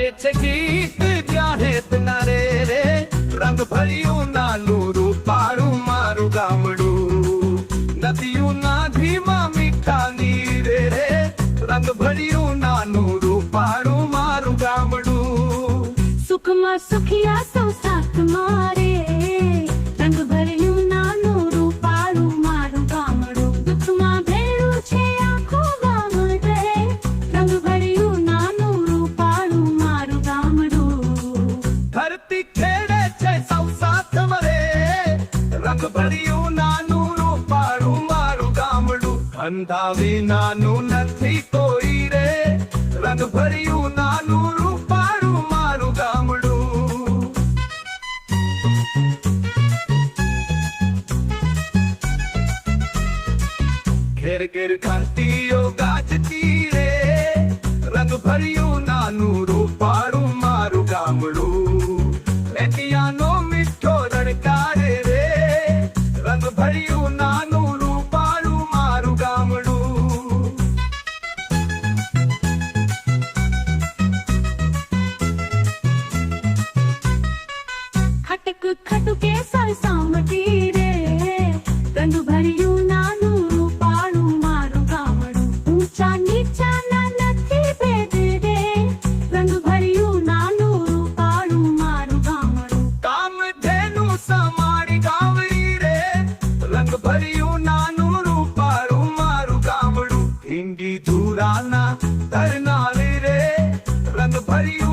છે ગીત ત્યારે તનારે રે, રંગ ભર્યું નાનું રૂપાળું મારું ગામડું. નદીયું ના ધીમા મીઠા નીરે રે, રંગ ભર્યું નાનું રૂપાળું મારું ગામડું. સુખમાં સુખિયા સૌ સાથ મારે. રંગ ભર્યું નાનું રૂપાળું મારું ગામડું ધંધા વિનાનું નથી કોઈ રે રંગ ભર્યું નાનું રૂપાળું મારું ગામડું ઘેર ઘેર ઘંટીઓ ગાજતી રે રંગ ભર્યું નાનું ખટકે સરસામટી રે રંગ ભર્યું નાનું રૂપાળું મારું ગામડું ઊંચા નીચા ના નથી ભેદ રે રંગ ભર્યું નાનું રૂપાળું મારું ગામડું કામ ધેનું સમાડી ગામડી રે રંગ ભર્યું નાનું રૂપાળું મારું ગામડું હિંગી ધુરાના તરનાળી રે રંગ ભર્યું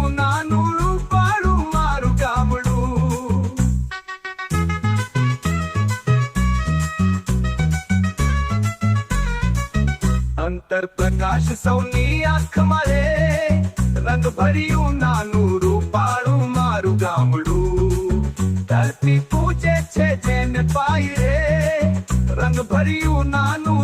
અંતર પ્રકાશ સૌની આંખમાં રે. રંગ ભર્યું નાનું રૂપાળું મારું ગામડું. ધરતી પૂજે છે જેને પાઈ રે રંગ ભર્યું નાનું